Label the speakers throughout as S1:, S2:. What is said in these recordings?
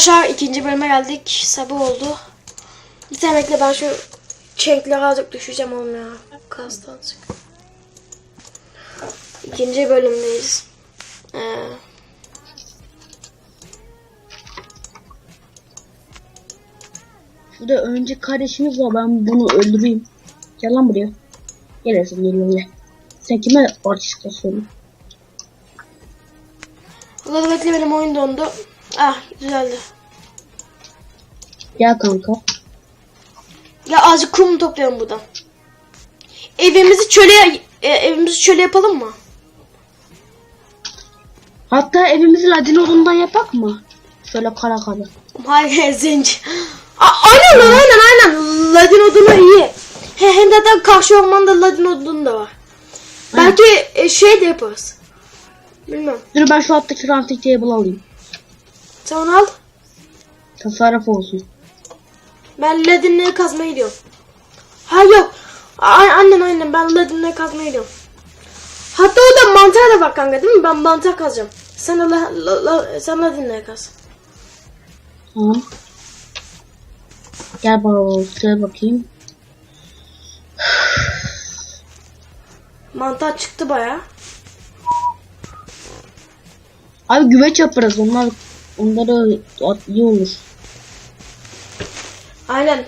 S1: arkadaşlar ikinci bölüme geldik. Sabah oldu. Bir tane bekle ben şu çenkleri azıcık düşeceğim oğlum ya. Kastan azıcık. İkinci bölümdeyiz. Ee,
S2: Şurada önce kardeşimiz var ben bunu öldüreyim. Gel lan buraya. Gel Esin gel gel. Sen kime artist kasıyorsun?
S1: Allah bekle benim oyun dondu. Ah düzeldi.
S2: Gel kanka.
S1: Ya azıcık kum toplayalım buradan. Evimizi çöle e, evimizi çöle yapalım mı?
S2: Hatta evimizi ladin odundan yapak mı? Şöyle kara kara.
S1: Hayır zenci. A- aynen lan aynen aynen. Ladin odunu iyi. He, hem zaten karşı ormanda ladin odunu da var. Belki e, şey de yaparız. Bilmem.
S2: Dur ben şu alttaki crafting table alayım.
S1: Sen onu al.
S2: Tasarruf olsun.
S1: Ben ladinleri kazmaya gidiyorum. Ha yok. Ay, annem annem ben ladinleri kazmaya gidiyorum. Hatta orada mantar da var kanka değil mi? Ben mantar kazacağım. Sen la, la, la, sen ladinleri kaz.
S2: Tamam. Gel bakalım. Gel bakayım.
S1: Mantar çıktı baya.
S2: Abi güveç yaparız. Onlar onları at- iyi olur.
S1: Aynen.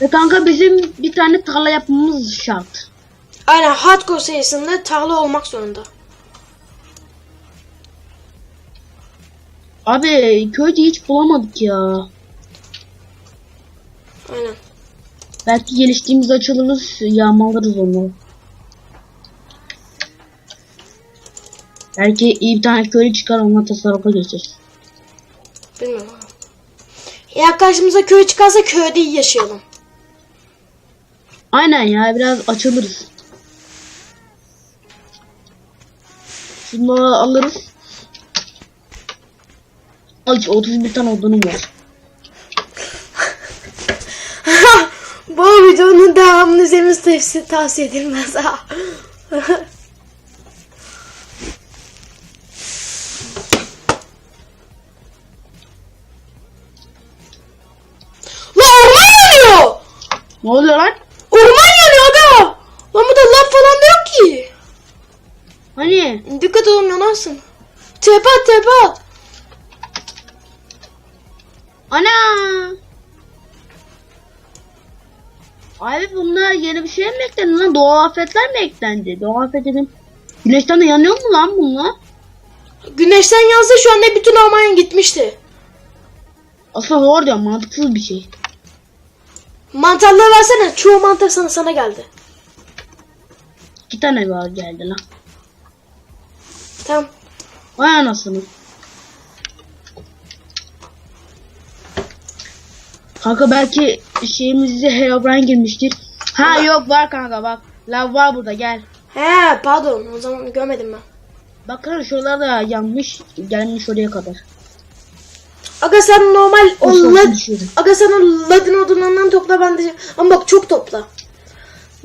S2: Ve kanka bizim bir tane tarla yapmamız şart.
S1: Aynen hardcore serisinde tarla olmak zorunda.
S2: Abi köyde hiç bulamadık ya.
S1: Aynen.
S2: Belki geliştiğimiz açılırız yağmalarız onları. Belki iyi bir tane köylü çıkar onunla tasarrufa geçeriz.
S1: Bilmiyorum. Ya karşımıza köy çıkarsa köyde iyi yaşayalım.
S2: Aynen ya biraz açılırız. Şunları alırız. Aç 31 tane odunum var.
S1: Bu videonun devamını izlemenizi tavsiye, tavsiye edilmez
S2: Ne oluyor lan?
S1: Orman yanıyor aga! Lan burada lav falan da yok ki.
S2: Hani?
S1: Dikkat olun yanarsın. Tepe at tepe at.
S2: Ana! Abi bunlar yeni bir şey mi eklendi lan? Doğal afetler mi eklendi? Doğal afet dedim. Güneşten de yanıyor mu lan bunlar?
S1: Güneşten yansa şu anda bütün orman gitmişti.
S2: Aslında doğru diyorum mantıksız bir şey.
S1: Mantarları versene. Çoğu mantar sana sana geldi.
S2: İki tane var geldi lan.
S1: Tamam.
S2: Vay anasını. Kanka belki şeyimize Herobrine girmiştir. Ha yok var kanka bak. Lav var burada gel.
S1: He pardon o zaman görmedim ben.
S2: Bakın şuralarda yanmış gelmiş oraya kadar.
S1: Aga sen normal o
S2: Nasıl
S1: lad...
S2: düşürdüm?
S1: Aga sen o ladin odunlarından topla ben de... Ama bak çok topla.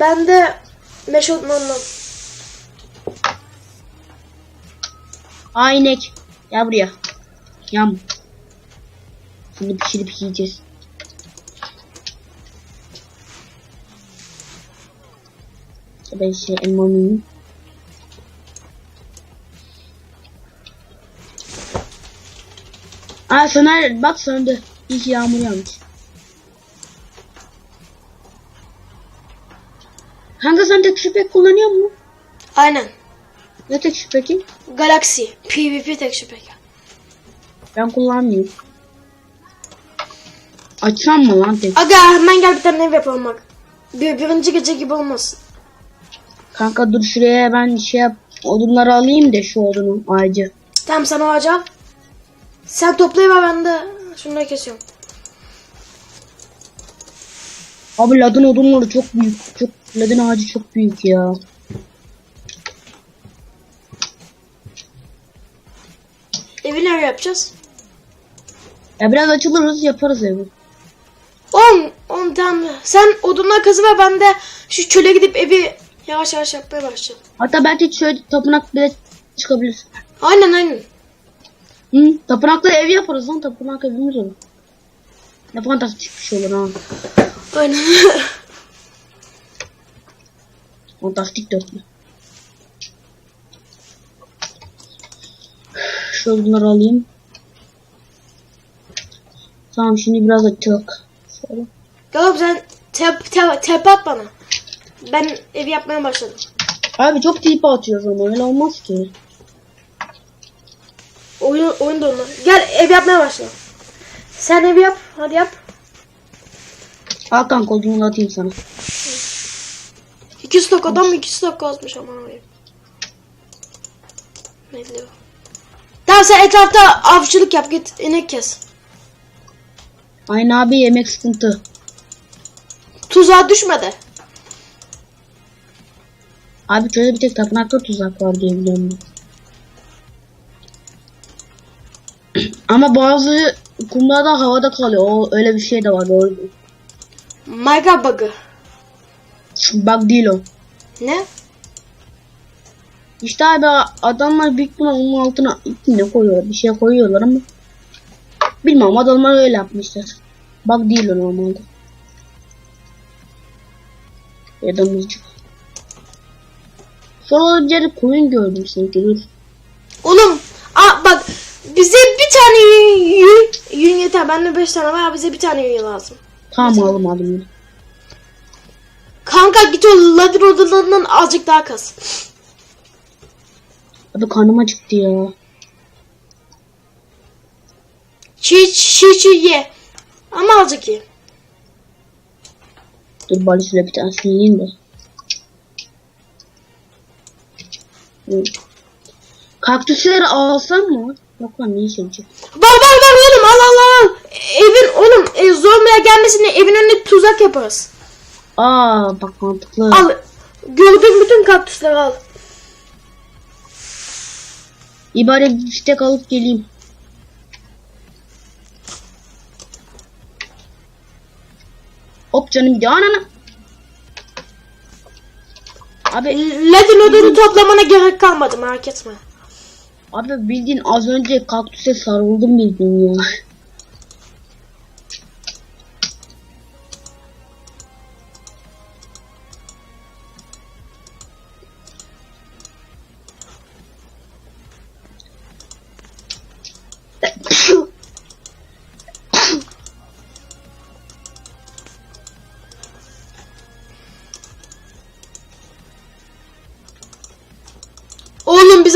S1: Ben de meşe odunlarından.
S2: Aa inek. Gel buraya. Yam. Şimdi pişirip yiyeceğiz. Ben şey elmamı yiyeyim. Aa söner bak söndü. İyi ki yağmur yağmış. Kanka sen tek şüphe kullanıyor musun?
S1: Aynen.
S2: Ne tek şüphe
S1: Galaxy. PvP tek şüphe.
S2: Ben kullanmıyorum. Açsam mı lan tek?
S1: Aga hemen gel bir tane ev yapalım bak. Bir, birinci gece gibi olmasın.
S2: Kanka dur şuraya ben şey yap odunları alayım da şu odunu ağacı.
S1: Tamam sana ağacı al. Sen toplayıver ben de şunları kesiyorum.
S2: Abi ladın odunları çok büyük. Çok ladın ağacı çok büyük ya.
S1: Evi nereye yapacağız?
S2: Ya biraz açılırız yaparız evi.
S1: 10 10 tane. Sen odunlar kazı ve ben de şu çöle gidip evi Yavaş yavaş yapmaya başla.
S2: Hatta belki şöyle tapınak bile çıkabilir.
S1: Aynen aynen.
S2: Hı, tapınakta ev yaparız lan tapınak evimiz olur. Ne fantastik bir şey olur ha.
S1: Aynen.
S2: Fantastik dörtlü. Şöyle bunları alayım. Tamam şimdi biraz açalım. Şöyle.
S1: Sen tep, tep, tep at bana. Ben ev yapmaya başladım.
S2: Abi çok tip atıyoruz ama öyle olmaz ki.
S1: Oyun, oyun da onlar. Gel ev yapmaya başla. Sen ev yap. Hadi yap.
S2: Hakan kodunu da atayım sana.
S1: İki stok adam iki stok azmış aman abi. Ne diyor? Tamam sen etrafta avcılık yap git inek kes.
S2: Aynı abi yemek sıkıntı.
S1: Tuzağa düşme de.
S2: Abi şöyle bir tek tapınakta tuzak var diye biliyorum ben. Ama bazı kumlar da havada kalıyor. O öyle bir şey de var doğru.
S1: Minecraft bug'ı.
S2: Bak değil o.
S1: Ne?
S2: İşte abi adamlar büyük ihtimal onun altına ne koyuyor bir şey koyuyorlar ama bilmem adamlar öyle yapmışlar. Bak değil o normalde. Ya da mızcık. Sonra yerde koyun gördüm sanki dur.
S1: Oğlum aa, bak bize tane yün, yün, yün yeter. Bende beş tane var bize bir tane yün lazım.
S2: Tamam aldım aldım. bunu.
S1: Kanka git o ladder odalarından azıcık daha kas.
S2: Abi karnım acıktı ya.
S1: Çiğ çiğ çiğ ye. Ama azıcık ye.
S2: Dur bari şöyle bir tanesini yiyeyim de. Kaktüsleri alsam mı? Yok lan niye söyleyecek?
S1: Var var var oğlum al al al. Evin oğlum e, zombiler gelmesin diye evin önüne tuzak yaparız.
S2: Aa bak mantıklı.
S1: Al. Gördüğün bütün kaktüsleri al.
S2: İbare fiştek alıp geleyim. Hop canım gidiyor. Anana. Abi,
S1: Ladin odunu toplamana gerek kalmadı merak etme.
S2: Abi bildiğin az önce kaktüse sarıldım bildiğin ya.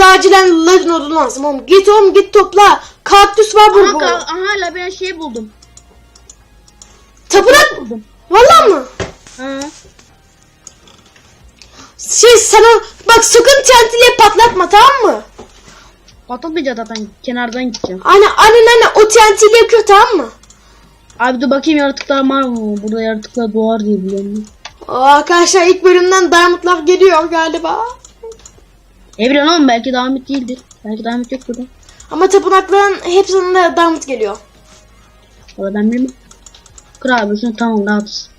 S1: Acilen ladin odunu lazım oğlum. Git oğlum git topla. Kaktüs var
S2: aha,
S1: burada.
S2: ka- aha la ben şey buldum.
S1: Tapınak.
S2: Buldum.
S1: Vallahi mı?
S2: Ha.
S1: Şey sana bak sakın TNT'liye patlatma tamam mı?
S2: Patlatmayacağız zaten kenardan gideceğim.
S1: Aynen aynen aynen o TNT'liye kır tamam mı?
S2: Abi dur bakayım yaratıklar var mı? Burada yaratıklar doğar diye biliyorum.
S1: Aa, arkadaşlar ilk bölümden diamondlar geliyor galiba.
S2: Evren oğlum belki Ahmet değildir. Belki Ahmet yok burada.
S1: Ama tapınakların hepsinde diamond geliyor.
S2: Valla ben bilmem. Kır abi şunu tamam rahatız.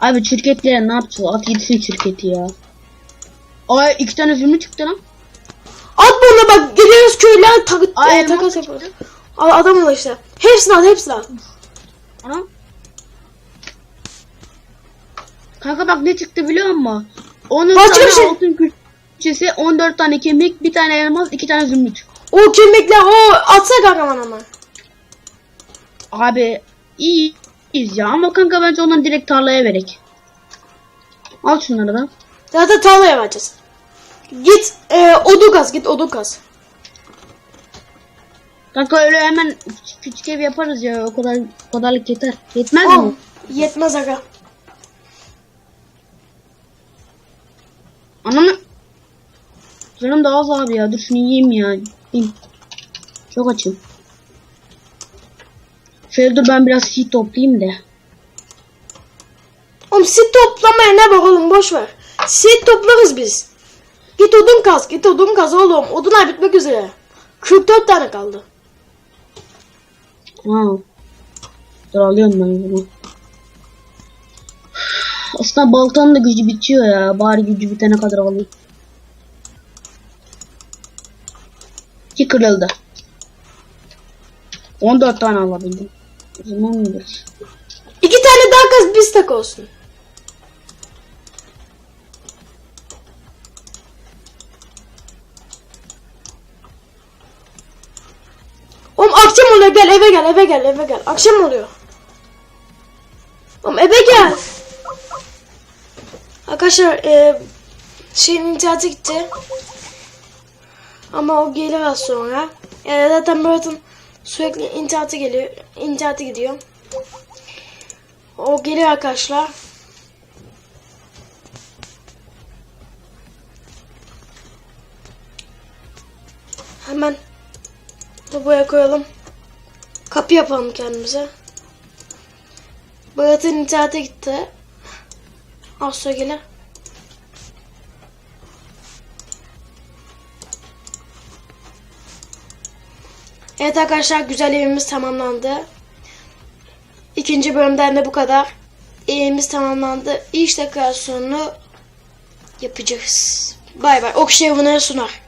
S2: Abi şirketlere ne yapacağız? At gitsin şirketi ya. Ay iki tane zümrüt çıktı lan.
S1: At bunu bak geliyoruz köyler tak
S2: Ay,
S1: e, takas yapıyoruz. Al adam ol işte. Hepsini al hepsini al.
S2: Anam. Kanka bak ne çıktı biliyor musun? 10
S1: Başka
S2: tane
S1: bir şey.
S2: altın külçesi, 14 tane kemik, bir tane elmas, iki tane zümrüt.
S1: O kemikler o atsa kahraman ama.
S2: Abi iyi iyiyiz ya ama kanka bence ondan direkt tarlaya verek. Al şunları da.
S1: Zaten tarlaya vereceğiz. Git e, odun kaz git odun kaz.
S2: Kanka öyle hemen küçük, ev yaparız ya o kadar o kadarlık yeter. Yetmez
S1: Al.
S2: mi?
S1: Yetmez aga.
S2: Ananı. Canım da az abi ya dur şunu yiyeyim ya. Yiyeyim. Çok açım. Şöyle dur ben biraz seed toplayayım da.
S1: Oğlum sit toplamaya ne bak oğlum boş ver. Sit toplarız biz. Git odun kaz git odun kaz oğlum. Odunlar bitmek üzere. 44 tane kaldı.
S2: Ha. Dur alıyorum ben bunu. Aslında baltanın da gücü bitiyor ya. Bari gücü bitene kadar alayım. İki kırıldı. 14 tane alabildim. Zaman iyidir.
S1: İki tane daha kaz bir stack olsun. Oğlum akşam oluyor gel eve gel eve gel eve gel. Akşam oluyor. Arkadaşlar e, şeyin internete gitti. Ama o gelir az sonra. E, zaten Murat'ın sürekli internete geliyor. internete gidiyor. O geliyor arkadaşlar. Hemen bu buraya koyalım. Kapı yapalım kendimize. Murat'ın internete gitti. Az sonra gelir. Evet arkadaşlar güzel evimiz tamamlandı. İkinci bölümden de bu kadar. Evimiz tamamlandı. İş dekorasyonunu yapacağız. Bay bay. Bunları sunar.